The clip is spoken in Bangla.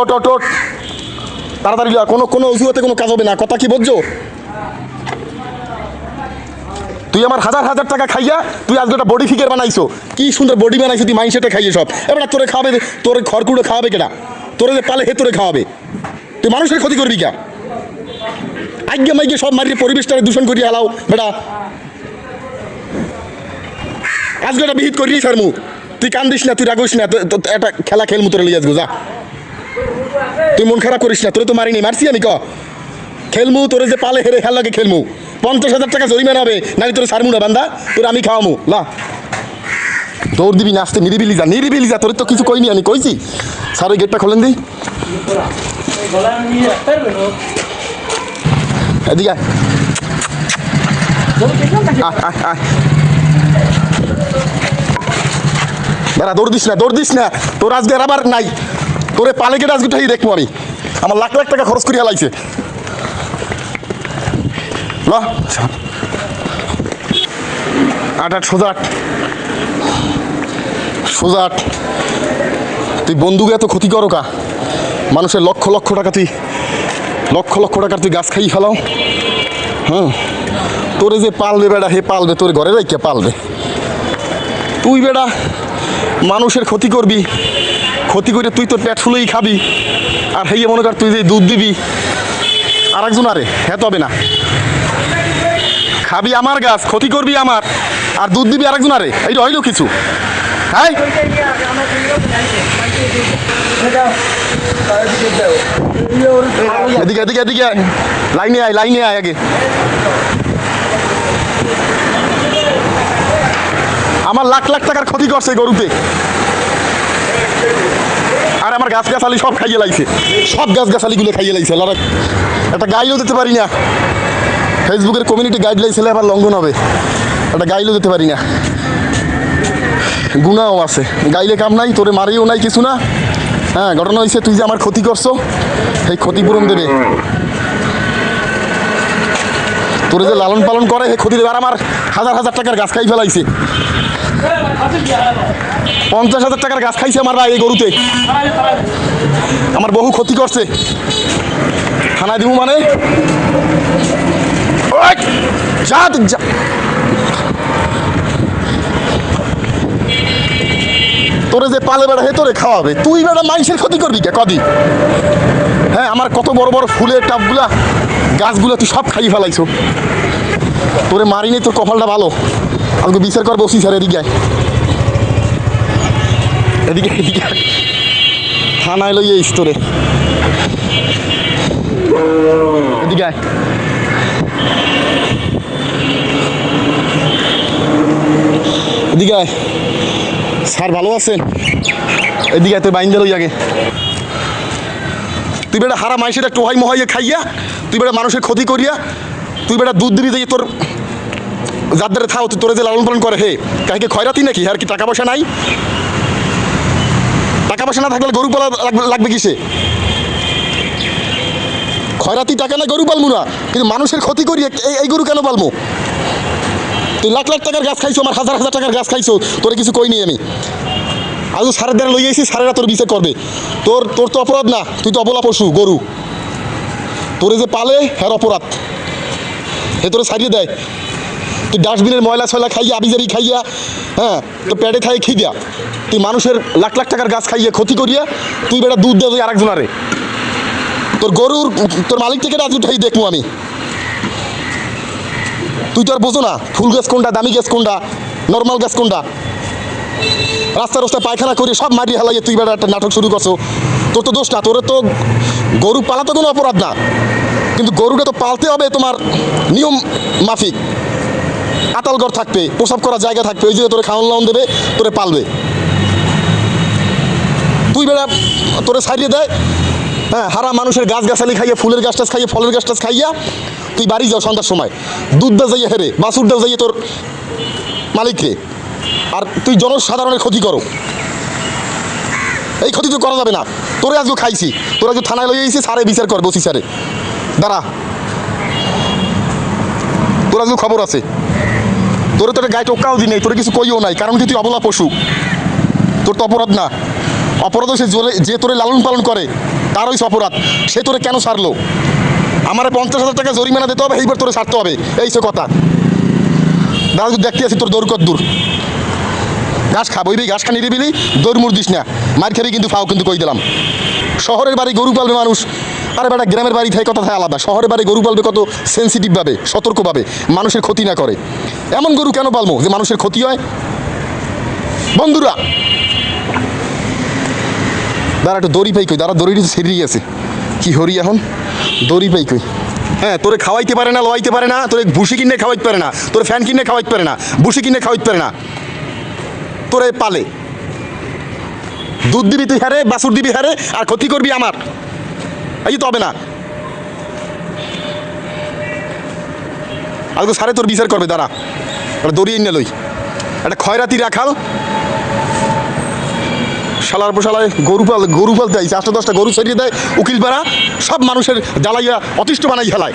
ওট ওট ওট তাড়াতাড়ি কোনো কোনো অজুহাতে কোনো কাজ হবে না। কথা কি বুঝছ তুই আমার হাজার হাজার টাকা খাইয়া, তুই আজকে একটা বডি ফিগার বানাইছো। কি সুন্দর বডি বানাইছো, তুই মাইন্ডসেটে খাইয়ে সব। এবার তোরে খাওয়াবে, তোর খড়কুড়ো খাওয়াবে কেনা তোরে যে পালে হে তোরে খাওয়াবে। তুই মানুষের ক্ষতি করবি কা? আজ্ঞে মাইগে সব মারিয়ে পরিবেশটাকে দূষণ করিয়ে হালাও, বেটা। আজকে একটা বিহিত করিয়ে ছাড়মু। তুই কান্দিস না, তুই রাগিস না একটা খেলা খেলমু তোরে লিয়ে আসব যা। তুই মন খারাপ করিস না, তোরে তো মারিনি, মারছি আমি, ক? খেলমু, তোরে যে পালে হেরে খেলাকে খেলমু। পঞ্চাশ হাজার টাকা জরিমানা হবে, নাহলে তোরে সারমু না, বান্দা। তোর আমি খাওয়ামু, লা। দৌড় দিবি না, আসতে নিরিবিলি যা নিরিবিলি যা, তোর তো কিছু কইনি আমি, কইছি? স্যার, ওই গেটটা খোলেন দিই। এদিকে। বেড়া দৌড় দিস না, দৌড় দিস না। তোর আজকে আবার নাই। তোরে পালে কেটে আজকে উঠাই দেখব আমি। আমার লাখ লাখ টাকা খরচ করে হালাইছে ল। আট আট, সোজা আট। সোজা আট। তুই বন্ধুকে এত ক্ষতি করো কা? মানুষের লক্ষ লক্ষ টাকা তুই লক্ষ লক্ষ টাকার তুই গাছ খাই ফেলাও। হ্যাঁ? তোরে যে পালবে বেড়া, হে পালবে, তোর ঘরে রাইকে পালবে। তুই বেড়া, মানুষের ক্ষতি করবি। ক্ষতি করে তুই তোর পেট ফুলেই খাবি। আর হেয়ে মনে কর তুই যে দুধ দিবি আর একজন আরে হ্যাঁ তবে না। খাবি আমার গাছ, ক্ষতি করবি আমার, আর দুধ দিবি আরেকজন আরে এইটা হইল কিছু। হ্যাঁ এদিকে এদিকে এদিকে আয়। লাইনে আয় লাইনে আয় আগে। আমার লাখ লাখ টাকার ক্ষতি করছে গরুতে। আর আমার গাছ গাছালি সব খাইয়ে লাইছে। সব গাছ গাছালিগুলো খাইয়ে লাইছে লড়া একটা গাইলেও দিতে পারি না। ফেসবুকের কমিউনিটি গাইডলাইন ছেলে আবার লঙ্ঘন হবে। একটা গাইলেও দিতে পারি না। গুণাও আছে। গাইলে কাম নাই, তোরে মারিও নাই কিছু না। হ্যাঁ ঘটনা হয়েছে তুই যে আমার ক্ষতি করছ, সেই ক্ষতিপূরণ দেবে। তোরে যে লালন পালন করে, সেই ক্ষতি দেবে। আর আমার হাজার হাজার টাকার গাছ খাই ফেলাইছে। পঞ্চাশ হাজার টাকার গাছ খাইছে আমার এই গরুতে। আমার বহু ক্ষতি করছে। থানায় দিব মানে? তোরে যে পালে বেড়া হে তোরে খাওয়াবে, তুই বেড়া মানুষের ক্ষতি করবি কে? কদি। হ্যাঁ আমার কত বড় বড় ফুলের টাবগুলা, গাছগুলো তুই সব খাইয়ে ফেলাইছো। তোরে মারিনি, তোর কপালটা ভালো। আজকে বিচার কর বসি স্যার, এদিকে। এদিকে এদিকে। থানায় লই এইস তোরে এদিকে এদিকে। স্যার ভালো আছেন এদিকে তুই বাইন্দা লই আগে তুই বেটা হারা মাইসের একটু হয় মহাইয়ে খাইয়া, তুই বেটা মানুষের ক্ষতি করিয়া, তুই বেটা দুধ দিবি তোর যাদের থাও তোরে যে লালন পালন করে, হে কাহিকে খয়রাতি নাকি? আর কি টাকা পয়সা নাই? টাকা পয়সা না থাকলে গরু পালা লাগবে- কিসে? খয়রাতি টাকা না গরু পালমু না। কিন্তু মানুষের ক্ষতি করি এই গরু কেন পালমু? তুই লাখ লাখ টাকার গাছ খাইছো, আমার হাজার হাজার টাকার গাছ খাইছো, তোরে কিছু কইনি আমি। আজও সারের দ্বারা লই আইসি সারেরা তোর বিচার করবে। তোর তোর তো অপরাধ না, তুই তো অবলা পশু, গরু। তোরে যে পালে হ্যার অপরাধ। হে তোরে সারিয়ে দেয়। তুই ডাস্টবিনের ময়লা ছয়লা খাইয়া, আবিজারি খাইয়া হ্যাঁ তো পেটে খাই খিদিয়া তুই মানুষের লাখ লাখ টাকার গাছ খাইয়া ক্ষতি করিয়া, তুই বেটা দুধ দেয় আরেকজনারে তোর গরুর, তোর মালিক থেকে আজ উঠাই দেখব আমি। তুই তো আর বোঝো না, ফুল গাছ কোনটা, দামি গাছ কোনটা নর্মাল গাছ কোনটা। রাস্তা রাস্তায় পায়খানা করে সব মাটি হালাইয়ে তুই বেটা একটা নাটক শুরু করছ। তোর তো দোষ না, তোর তো গরু পালা তো কোনো অপরাধ না। কিন্তু গরুটা তো পালতে হবে তোমার নিয়ম মাফিক। আতাল ঘর থাকবে, প্রসাব করার জায়গা থাকবে, ওই জন্য তোরে খাওয়ান লাউন দেবে, তোরে পালবে। তুই বেড়া তোরে সারিয়ে দেয় হ্যাঁ হারা মানুষের গাছ গাছালি খাইয়ে, ফুলের গাছ টাছ খাইয়ে, ফলের গাছ টাছ খাইয়া তুই বাড়ি যাও সন্ধ্যার সময়। দুধ দা যাইয়ে হেরে বাসুর দা যাইয়ে তোর মালিককে আর তুই জনসাধারণের ক্ষতি করো। এই ক্ষতি তো করা যাবে না। তোরে আজকে খাইছি, তোরা আজকে থানায় লই আইছি সারে বিচার কর বসি সারে দাঁড়া। তোর আজকে খবর আছে। তোর তোর গায়ে টোকাও দি নেই, তোর কিছু কইও নাই, কারণ কি তুই অবলা পশু? তোর তো অপরাধ না। অপরাধ সে যে তোরে লালন পালন করে, তার ওই অপরাধ। সে তোরে কেন ছাড়লো আমার পঞ্চাশ হাজার টাকা জরিমানা দিতে হবে এইবার তোরে ছাড়তে হবে। এই সে কথা। দাদা, তুই দেখতে আছি তোর দৌড় কত দূর ঘাস খা, বইবি, ঘাস খা, নিরিবিলি, দৌড় মুড় দিস না। মার খাবি কিন্তু ফাও কিন্তু কই দিলাম। শহরের বাড়ি গরু পালবে মানুষ আরে বেটা, গ্রামের বাড়ি থেকে কথা থাকে আলাদা। শহরের বাড়ি গরু পালবে কত সেন্সিটিভভাবে সতর্কভাবে, মানুষের ক্ষতি না করে। এমন গরু কেন পালবো যে মানুষের ক্ষতি হয়? বন্ধুরা, দাঁড়া একটু দড়ি পাই কই, দাঁড়া দড়ি ছিঁড়িয়ে গেছে কি হরি এখন? দড়ি পাই কই। হ্যাঁ তোরে খাওয়াইতে পারে না, লওয়াইতে পারে না, তোরে ভুসি কিনে খাওয়াইতে পারে না, তোর ফ্যান কিনে খাওয়াইতে পারে না ভুসি কিনে খাওয়াইতে পারে না। তোরে পালে। দুধ দিবি তুই হারে বাসুর দিবি হারে, আর ক্ষতি করবি আমার। এই তো হবে না। আজকে সারে তোর বিচার করবে, দাঁড়া। দড়িয়ে নিয়ে লই। একটা খয়রাতি রাখাল। শালার পোশালায় গরু পাল গরু পাল দেয় আটটা দশটা গরু সরিয়ে দেয়, উকিল পাড়া, সব মানুষের জ্বালাইয়া অতিষ্ঠ বানাই খেলায়